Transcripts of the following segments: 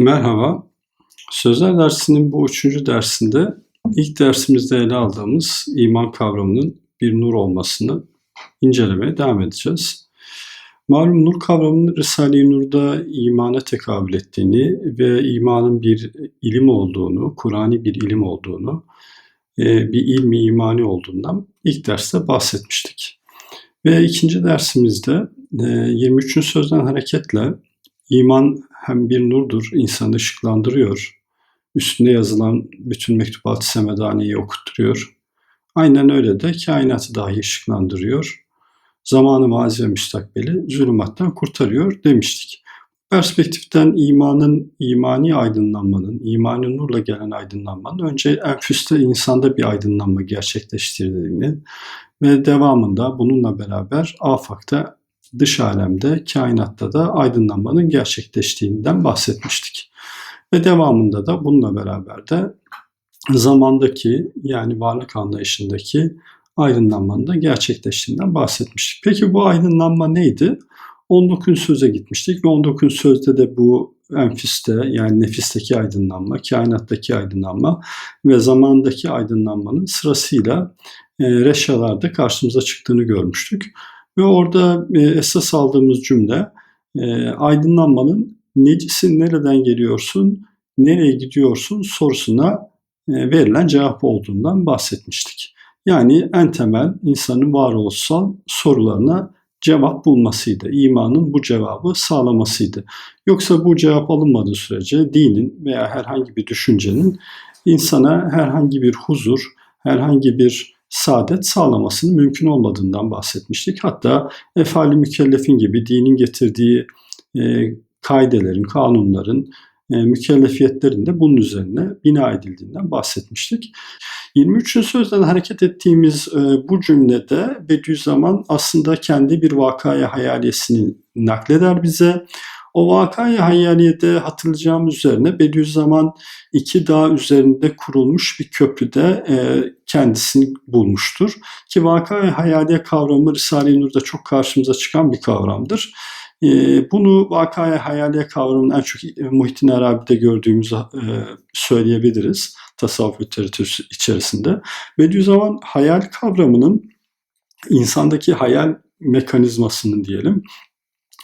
Merhaba. Sözler dersinin bu üçüncü dersinde ilk dersimizde ele aldığımız iman kavramının bir nur olmasını incelemeye devam edeceğiz. Malum nur kavramının Risale-i Nur'da imana tekabül ettiğini ve imanın bir ilim olduğunu, Kur'an'i bir ilim olduğunu, e, bir ilmi imani olduğundan ilk derste bahsetmiştik. Ve ikinci dersimizde 23. E, sözden hareketle iman hem bir nurdur, insanı ışıklandırıyor. Üstünde yazılan bütün mektubat-ı semedaniyi okutturuyor. Aynen öyle de kainatı dahi ışıklandırıyor. Zamanı mazi ve müstakbeli zulümattan kurtarıyor demiştik. Perspektiften imanın, imani aydınlanmanın, imani nurla gelen aydınlanmanın önce enfüste insanda bir aydınlanma gerçekleştirdiğini ve devamında bununla beraber afakta dış alemde, kainatta da aydınlanmanın gerçekleştiğinden bahsetmiştik. Ve devamında da bununla beraber de zamandaki yani varlık anlayışındaki aydınlanmanın da gerçekleştiğinden bahsetmiştik. Peki bu aydınlanma neydi? 19 söze gitmiştik ve 19 sözde de bu enfiste yani nefisteki aydınlanma, kainattaki aydınlanma ve zamandaki aydınlanmanın sırasıyla e, reşalarda karşımıza çıktığını görmüştük. Ve orada e, esas aldığımız cümle e, aydınlanmanın necisin, nereden geliyorsun, nereye gidiyorsun sorusuna e, verilen cevap olduğundan bahsetmiştik. Yani en temel insanın varoluşsal sorularına cevap bulmasıydı. İmanın bu cevabı sağlamasıydı. Yoksa bu cevap alınmadığı sürece dinin veya herhangi bir düşüncenin insana herhangi bir huzur, herhangi bir saadet sağlamasının mümkün olmadığından bahsetmiştik. Hatta efali mükellefin gibi dinin getirdiği e, kaidelerin, kanunların, e, mükellefiyetlerin de bunun üzerine bina edildiğinden bahsetmiştik. 23. sözden hareket ettiğimiz e, bu cümlede Bediüzzaman aslında kendi bir vakaya hayaliyesini nakleder bize. O vakayı hayyaliyede hatırlayacağımız üzerine Bediüzzaman iki dağ üzerinde kurulmuş bir köprüde e, kendisini bulmuştur. Ki vakayı hayaliye kavramı Risale-i Nur'da çok karşımıza çıkan bir kavramdır. E, bunu vakayı hayaliye kavramının en çok e, Muhittin Arabi'de gördüğümüzü e, söyleyebiliriz tasavvuf literatürü içerisinde. Bediüzzaman hayal kavramının insandaki hayal mekanizmasının diyelim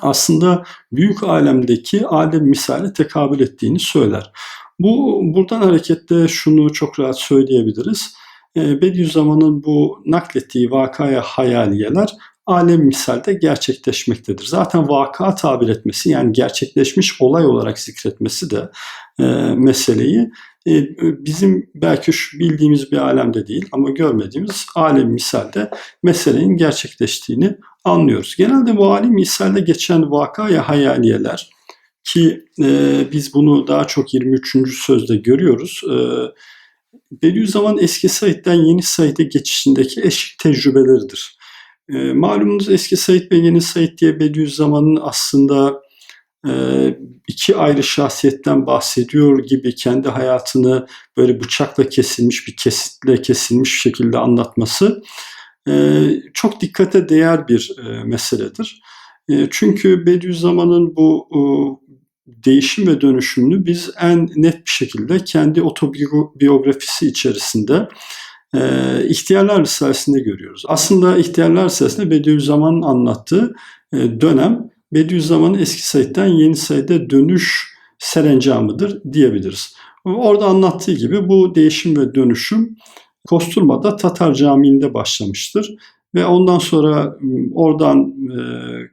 aslında büyük alemdeki alem misale tekabül ettiğini söyler. Bu buradan hareketle şunu çok rahat söyleyebiliriz. Bediüzzaman'ın bu naklettiği vakaya hayaliyeler alem misalde gerçekleşmektedir. Zaten vaka tabir etmesi yani gerçekleşmiş olay olarak zikretmesi de e, meseleyi e, bizim belki şu bildiğimiz bir alemde değil ama görmediğimiz alem misalde meselenin gerçekleştiğini anlıyoruz. Genelde bu alim misalde geçen vaka ya hayaliyeler ki e, biz bunu daha çok 23. sözde görüyoruz. E, Bediüzzaman eski Said'den yeni Said'e geçişindeki eşik tecrübeleridir. E, malumunuz eski Said ve yeni Said diye Bediüzzaman'ın aslında e, iki ayrı şahsiyetten bahsediyor gibi kendi hayatını böyle bıçakla kesilmiş bir kesitle kesilmiş şekilde anlatması e, çok dikkate değer bir e, meseledir. Çünkü Bediüzzaman'ın bu değişim ve dönüşümünü biz en net bir şekilde kendi otobiyografisi içerisinde İhtiyarlar Risalesi'nde görüyoruz. Aslında İhtiyarlar Risalesi'nde Bediüzzaman'ın anlattığı e, dönem Bediüzzaman'ın eski Said'den yeni Said'e dönüş serencamıdır diyebiliriz. Orada anlattığı gibi bu değişim ve dönüşüm Kosturma'da Tatar Camii'nde başlamıştır. Ve ondan sonra ıı, oradan e,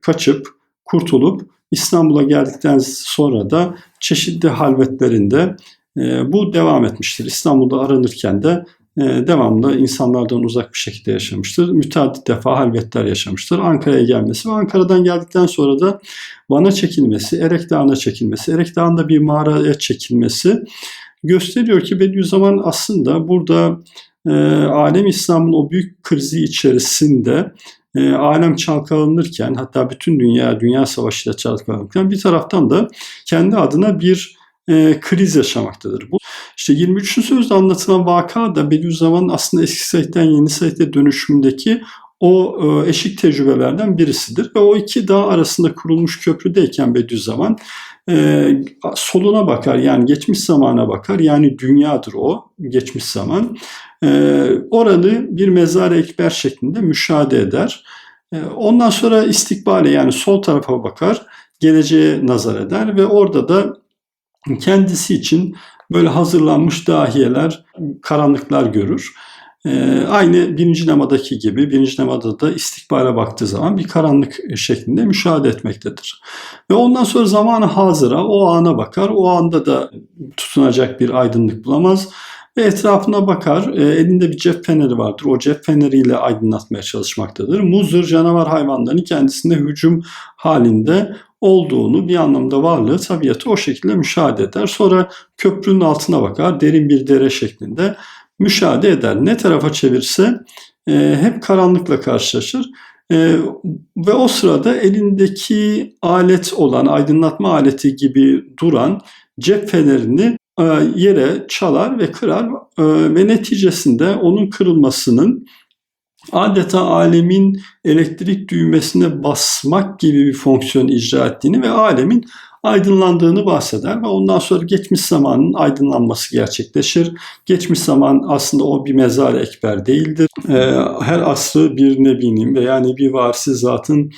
kaçıp, kurtulup İstanbul'a geldikten sonra da çeşitli halvetlerinde e, bu devam etmiştir. İstanbul'da aranırken de devamlı insanlardan uzak bir şekilde yaşamıştır. Müteaddit defa halvetler yaşamıştır. Ankara'ya gelmesi ve Ankara'dan geldikten sonra da Van'a çekilmesi, Erek Dağı'na çekilmesi, Erek Dağı'nda bir mağaraya çekilmesi gösteriyor ki Bediüzzaman aslında burada e, alem İslam'ın o büyük krizi içerisinde e, alem çalkalanırken hatta bütün dünya dünya savaşıyla çalkalanırken bir taraftan da kendi adına bir e, kriz yaşamaktadır. Bu işte 23. sözde anlatılan vaka da Bediüzzaman'ın aslında eski Said'den yeni Said'e dönüşümdeki o e, eşik tecrübelerden birisidir. Ve o iki dağ arasında kurulmuş köprüdeyken Bediüzzaman e, soluna bakar yani geçmiş zamana bakar yani dünyadır o geçmiş zaman. E, oranı bir mezar ekber şeklinde müşahede eder. Ondan sonra istikbale yani sol tarafa bakar, geleceğe nazar eder ve orada da kendisi için böyle hazırlanmış dahiyeler, karanlıklar görür. Ee, aynı birinci namadaki gibi birinci namada da istikbale baktığı zaman bir karanlık şeklinde müşahede etmektedir. Ve ondan sonra zamanı hazıra o ana bakar. O anda da tutunacak bir aydınlık bulamaz. Ve etrafına bakar. E, elinde bir cep feneri vardır. O cep feneriyle aydınlatmaya çalışmaktadır. Muzur canavar hayvanların kendisine hücum halinde olduğunu bir anlamda varlığı tabiatı o şekilde müşahede eder. Sonra köprünün altına bakar. Derin bir dere şeklinde müşahede eder. Ne tarafa çevirse e, hep karanlıkla karşılaşır. E, ve o sırada elindeki alet olan aydınlatma aleti gibi duran cep fenerini e, yere çalar ve kırar e, ve neticesinde onun kırılmasının adeta alemin elektrik düğmesine basmak gibi bir fonksiyon icra ettiğini ve alemin aydınlandığını bahseder ve ondan sonra geçmiş zamanın aydınlanması gerçekleşir. Geçmiş zaman aslında o bir mezar ekber değildir. Ee, her asrı bir nebinin veya nebi varisi zatın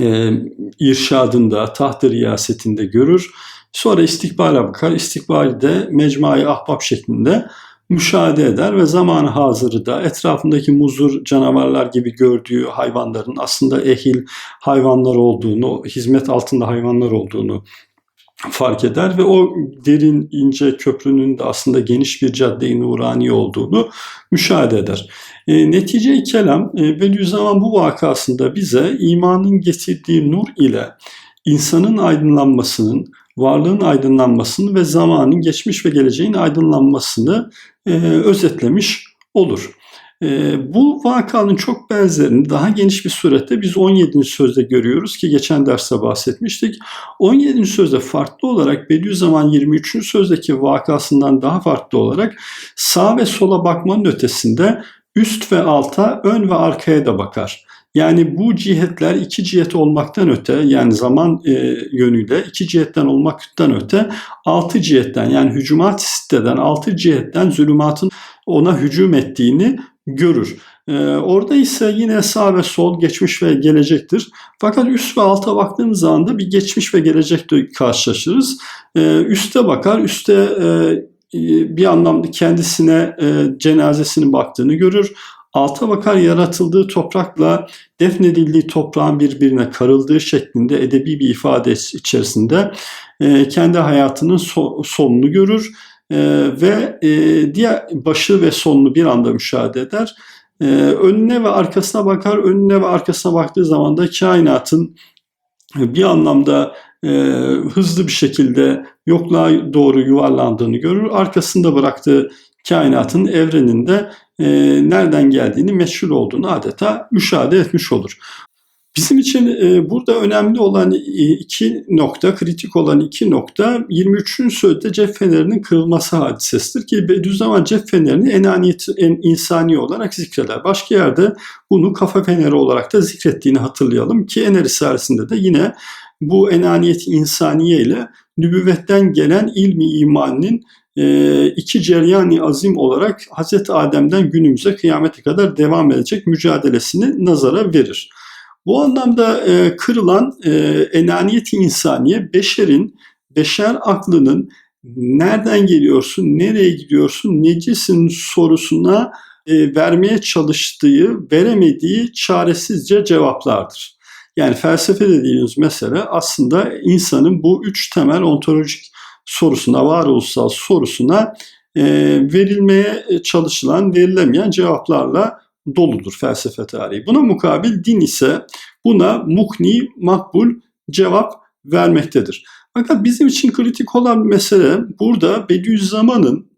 e, irşadında, taht-ı riyasetinde görür. Sonra istikbale bakar. İstikbalde mecmuayı ahbap şeklinde müşahede eder ve zamanı hazırı da etrafındaki muzur canavarlar gibi gördüğü hayvanların aslında ehil hayvanlar olduğunu, hizmet altında hayvanlar olduğunu fark eder ve o derin ince köprünün de aslında geniş bir cadde-i nurani olduğunu müşahede eder. E, netice-i kelam e, Bediüzzaman bu vakasında bize imanın getirdiği nur ile insanın aydınlanmasının, varlığın aydınlanmasını ve zamanın geçmiş ve geleceğin aydınlanmasını e, özetlemiş olur. E, bu vakanın çok benzerini daha geniş bir surette biz 17. sözde görüyoruz ki geçen derste bahsetmiştik. 17. sözde farklı olarak Bediüzzaman 23. sözdeki vakasından daha farklı olarak sağ ve sola bakmanın ötesinde üst ve alta, ön ve arkaya da bakar. Yani bu cihetler iki cihet olmaktan öte yani zaman e, yönüyle iki cihetten olmaktan öte altı cihetten yani hücumat siteden altı cihetten zulümatın ona hücum ettiğini görür. Ee, orada ise yine sağ ve sol geçmiş ve gelecektir. Fakat üst ve alta baktığımız zaman da bir geçmiş ve gelecekle karşılaşırız. Ee, üste bakar, üste e, bir anlamda kendisine e, cenazesinin baktığını görür. Alta bakar yaratıldığı toprakla defnedildiği toprağın birbirine karıldığı şeklinde edebi bir ifade içerisinde e, kendi hayatının so, sonunu görür e, ve e, diğer başı ve sonunu bir anda müşahede eder. Önüne ve arkasına bakar, önüne ve arkasına baktığı zaman da kainatın bir anlamda e, hızlı bir şekilde yokluğa doğru yuvarlandığını görür. Arkasında bıraktığı kainatın evreninde e, nereden geldiğini meşhur olduğunu adeta müşahede etmiş olur. Bizim için e, burada önemli olan e, iki nokta, kritik olan iki nokta 23. sözde cep fenerinin kırılması hadisesidir ki Bediüzzaman cep fenerini enaniyet, en insani olarak zikreder. Başka yerde bunu kafa feneri olarak da zikrettiğini hatırlayalım ki Ener Risalesi'nde de yine bu enaniyet insaniye ile nübüvvetten gelen ilmi imanının e, iki ceryani azim olarak Hz. Adem'den günümüze kıyamete kadar devam edecek mücadelesini nazara verir. Bu anlamda e, kırılan e, enaniyet insaniye beşerin, beşer aklının nereden geliyorsun, nereye gidiyorsun, necisin sorusuna vermeye çalıştığı, veremediği çaresizce cevaplardır. Yani felsefe dediğimiz mesele aslında insanın bu üç temel ontolojik sorusuna, varoluşsal sorusuna e, verilmeye çalışılan, verilemeyen cevaplarla doludur felsefe tarihi. Buna mukabil din ise buna mukni, makbul cevap vermektedir. Fakat bizim için kritik olan mesele burada Bediüzzaman'ın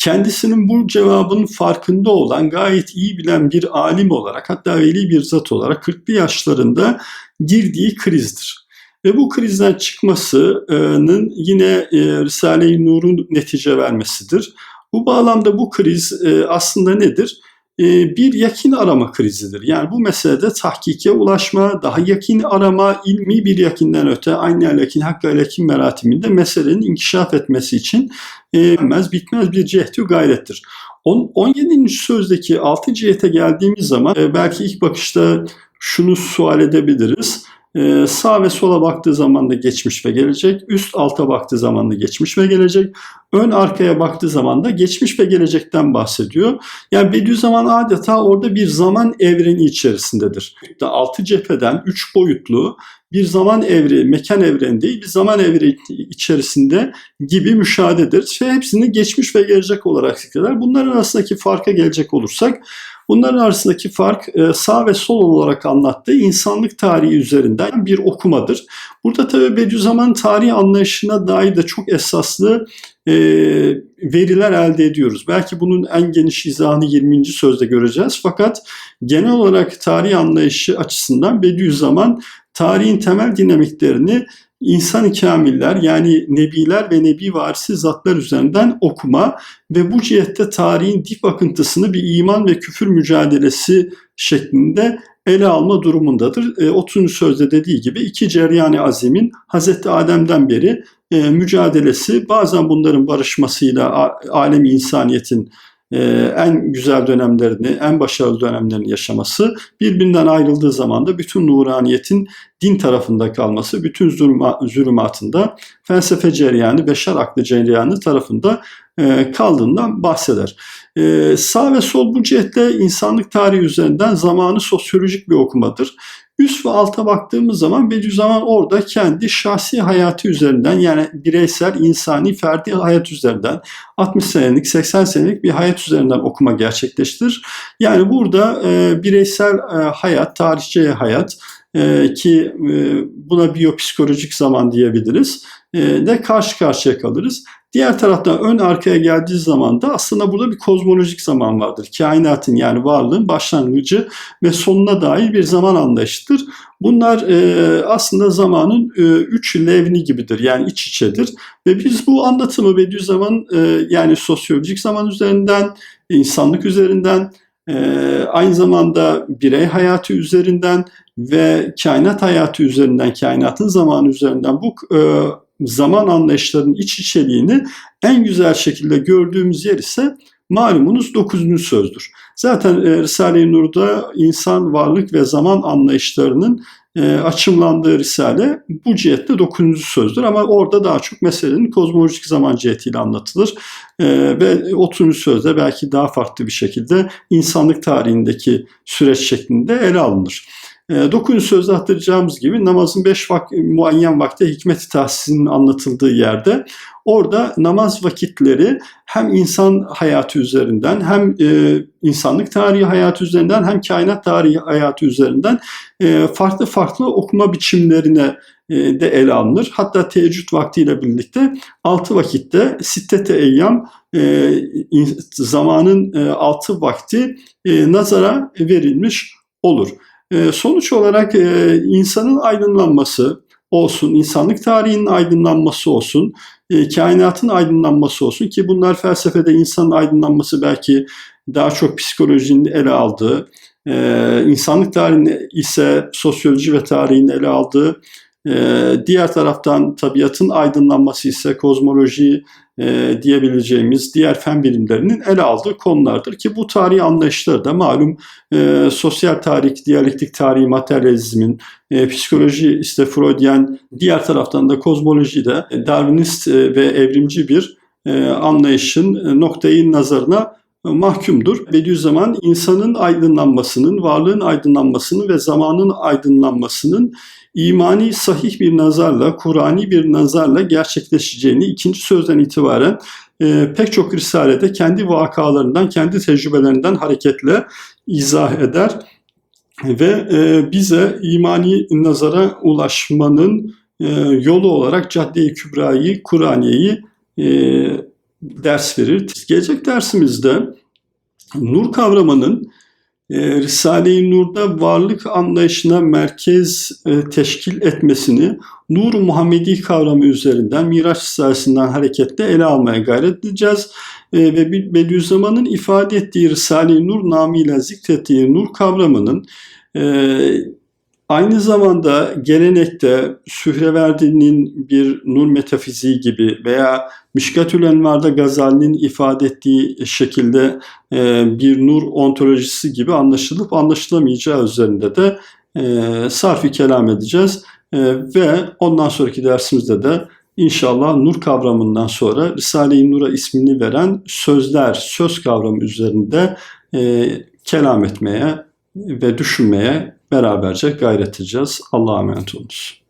kendisinin bu cevabın farkında olan, gayet iyi bilen bir alim olarak hatta veli bir zat olarak 40'lı yaşlarında girdiği krizdir. Ve bu krizden çıkmasının yine e, Risale-i Nur'un netice vermesidir. Bu bağlamda bu kriz e, aslında nedir? E, bir yakin arama krizidir. Yani bu meselede tahkike ulaşma, daha yakin arama, ilmi bir yakinden öte aynı yakin, hakkı yakin meratiminde meselenin inkişaf etmesi için e, bitmez, bitmez bir cehdü gayrettir. 17. sözdeki 6 cihete geldiğimiz zaman e, belki ilk bakışta şunu sual edebiliriz. Ee, sağ ve sola baktığı zaman da geçmiş ve gelecek. Üst alta baktığı zaman da geçmiş ve gelecek. Ön arkaya baktığı zaman da geçmiş ve gelecekten bahsediyor. Yani Bediüzzaman adeta orada bir zaman evreni içerisindedir. Altı cepheden üç boyutlu bir zaman evri, mekan evreni değil bir zaman evri içerisinde gibi müşahededir. Ve hepsini geçmiş ve gelecek olarak zikreder. Bunların arasındaki farka gelecek olursak Bunların arasındaki fark e, sağ ve sol olarak anlattığı insanlık tarihi üzerinden bir okumadır. Burada tabi Bediüzzaman tarihi anlayışına dair de çok esaslı e, veriler elde ediyoruz. Belki bunun en geniş izahını 20. sözde göreceğiz. Fakat genel olarak tarih anlayışı açısından Bediüzzaman tarihin temel dinamiklerini insan-ı kamiller yani nebiler ve nebi varisi zatlar üzerinden okuma ve bu cihette tarihin dip akıntısını bir iman ve küfür mücadelesi şeklinde ele alma durumundadır. E, 30. sözde dediği gibi iki ceryani azimin Hazreti Adem'den beri e, mücadelesi bazen bunların barışmasıyla alemi insaniyetin en güzel dönemlerini, en başarılı dönemlerini yaşaması, birbirinden ayrıldığı zaman da bütün nuraniyetin din tarafında kalması, bütün zulümatında felsefe cereyanı, beşer aklı cereyanı tarafında e, kaldığından bahseder. E, sağ ve sol bu cihetle insanlık tarihi üzerinden zamanı sosyolojik bir okumadır. Üst ve alta baktığımız zaman Bediüzzaman orada kendi şahsi hayatı üzerinden yani bireysel, insani, ferdi hayat üzerinden 60 senelik, 80 senelik bir hayat üzerinden okuma gerçekleştirir. Yani burada e, bireysel e, hayat, tarihçi hayat, e, ki e, buna biyopsikolojik zaman diyebiliriz e, de karşı karşıya kalırız. Diğer taraftan ön arkaya geldiği zaman da aslında burada bir kozmolojik zaman vardır. Kainatın yani varlığın başlangıcı ve sonuna dair bir zaman anlayışıdır. Bunlar e, aslında zamanın e, üç levni gibidir yani iç içedir. Ve biz bu anlatımı Bediüzzaman e, yani sosyolojik zaman üzerinden, insanlık üzerinden, e, aynı zamanda birey hayatı üzerinden ve kainat hayatı üzerinden, kainatın zamanı üzerinden bu e, zaman anlayışlarının iç içeriğini en güzel şekilde gördüğümüz yer ise malumunuz 9. sözdür. Zaten e, Risale-i Nur'da insan varlık ve zaman anlayışlarının e, açımlandığı Risale bu cihette 9. sözdür ama orada daha çok meselenin kozmolojik zaman cihetiyle anlatılır e, ve 30. sözde belki daha farklı bir şekilde insanlık tarihindeki süreç şeklinde ele alınır. E, Dokuz sözde hatırlayacağımız gibi namazın beş vak muayyen vakte hikmet-i tahsisinin anlatıldığı yerde orada namaz vakitleri hem insan hayatı üzerinden hem e, insanlık tarihi hayatı üzerinden hem kainat tarihi hayatı üzerinden e, farklı farklı okuma biçimlerine e, de ele alınır. Hatta teheccüd vaktiyle birlikte altı vakitte sittete eyyam e, zamanın e, altı vakti e, nazara verilmiş olur. Ee, sonuç olarak e, insanın aydınlanması olsun, insanlık tarihinin aydınlanması olsun, e, kainatın aydınlanması olsun ki bunlar felsefede insanın aydınlanması belki daha çok psikolojinin ele aldığı, e, insanlık tarihini ise sosyoloji ve tarihin ele aldığı, diğer taraftan tabiatın aydınlanması ise kozmoloji, e, diyebileceğimiz diğer fen bilimlerinin ele aldığı konulardır ki bu tarihi anlayışları da malum e, sosyal tarih, diyalektik tarihi, materyalizmin, e, psikoloji işte Freudian, diğer taraftan da kozmoloji de Darwinist e, ve evrimci bir e, anlayışın e, noktayı nazarına mahkumdur. Bediüzzaman insanın aydınlanmasının, varlığın aydınlanmasının ve zamanın aydınlanmasının imani sahih bir nazarla, Kur'ani bir nazarla gerçekleşeceğini ikinci sözden itibaren e, pek çok risalede kendi vakalarından, kendi tecrübelerinden hareketle izah eder ve e, bize imani nazara ulaşmanın e, yolu olarak Cadde-i Kübra'yı, Kur'aniye'yi e, ders verir. Gelecek dersimizde nur kavramının e, Risale-i Nur'da varlık anlayışına merkez e, teşkil etmesini Nur Muhammedi kavramı üzerinden Miraç Risalesi'nden hareketle ele almaya gayret edeceğiz. E, ve Be- Bediüzzaman'ın ifade ettiği Risale-i Nur namıyla zikrettiği nur kavramının e, aynı zamanda gelenekte Sühreverdi'nin bir nur metafiziği gibi veya Mişkatül Envar'da Gazali'nin ifade ettiği şekilde e, bir nur ontolojisi gibi anlaşılıp anlaşılamayacağı üzerinde de e, sarfi kelam edeceğiz. E, ve ondan sonraki dersimizde de inşallah nur kavramından sonra Risale-i Nur'a ismini veren sözler, söz kavramı üzerinde kelam etmeye ve düşünmeye beraberce gayret edeceğiz. Allah'a emanet olunuz.